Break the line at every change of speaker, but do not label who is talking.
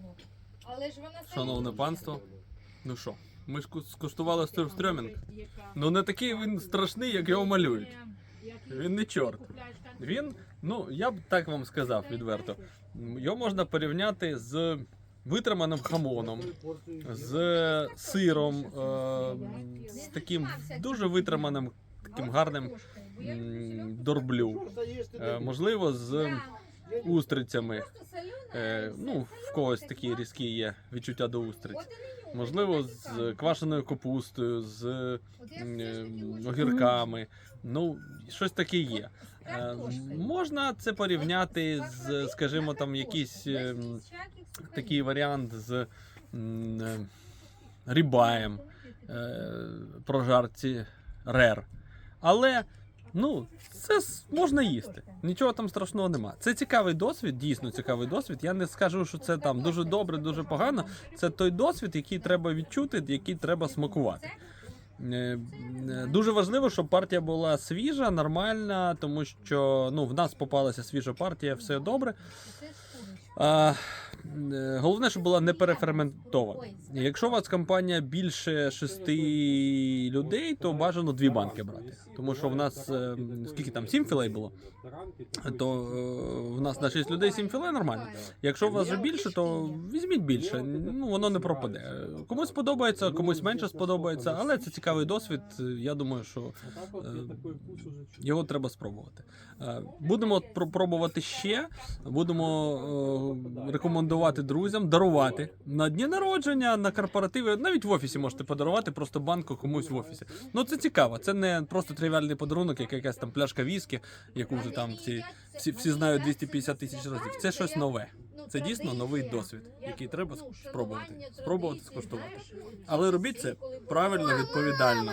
було. Але ж вона
Шановне панство, ну що, ми ж ку- скуштували.
Яка?
Ну не такий він страшний, як його малюють. Він не чорт. Він, ну я б так вам сказав відверто. Його можна порівняти з витриманим хамоном, з сиром, е, з таким дуже витриманим, таким гарним м, дорблю. Е, можливо, з устрицями. Е, ну, в когось такі різкі є відчуття до устриць. Можливо, з квашеною капустою, з е, огірками. Ну, щось таке є. Е, можна це порівняти з, скажімо, там якийсь е, такий варіант з е, рібаєм, е, прожарці рер. Але ну, це можна їсти. Нічого там страшного нема. Це цікавий досвід, дійсно цікавий досвід. Я не скажу, що це там дуже добре, дуже погано. Це той досвід, який треба відчути, який треба смакувати. Е, е, Дуже важливо, щоб партія була свіжа, нормальна, тому що ну, в нас попалася свіжа партія, все добре. А, е, головне, щоб була не переферментована. Якщо у вас компанія більше шести людей, то бажано дві банки брати. Тому що в нас е, скільки там сім філей було, то е, в нас на 6 людей 7 філей нормально. Якщо у вас вже більше, то візьміть більше. Ну воно не пропаде. Комусь подобається, комусь менше сподобається, але це цікавий досвід. Я думаю, що його треба спробувати. Будемо пробувати ще. Будемо рекомендувати друзям дарувати на дні народження, на корпоративи. Навіть в офісі можете подарувати просто банку комусь в офісі. Ну це цікаво. Це не просто тривіальний подарунок, як якась там пляшка віскі, яку вже там всі, всі, всі знають 250 тисяч разів. Це щось нове. Це дійсно новий досвід, який треба спробувати. Спробувати скуштувати. Але робіть це правильно, відповідально.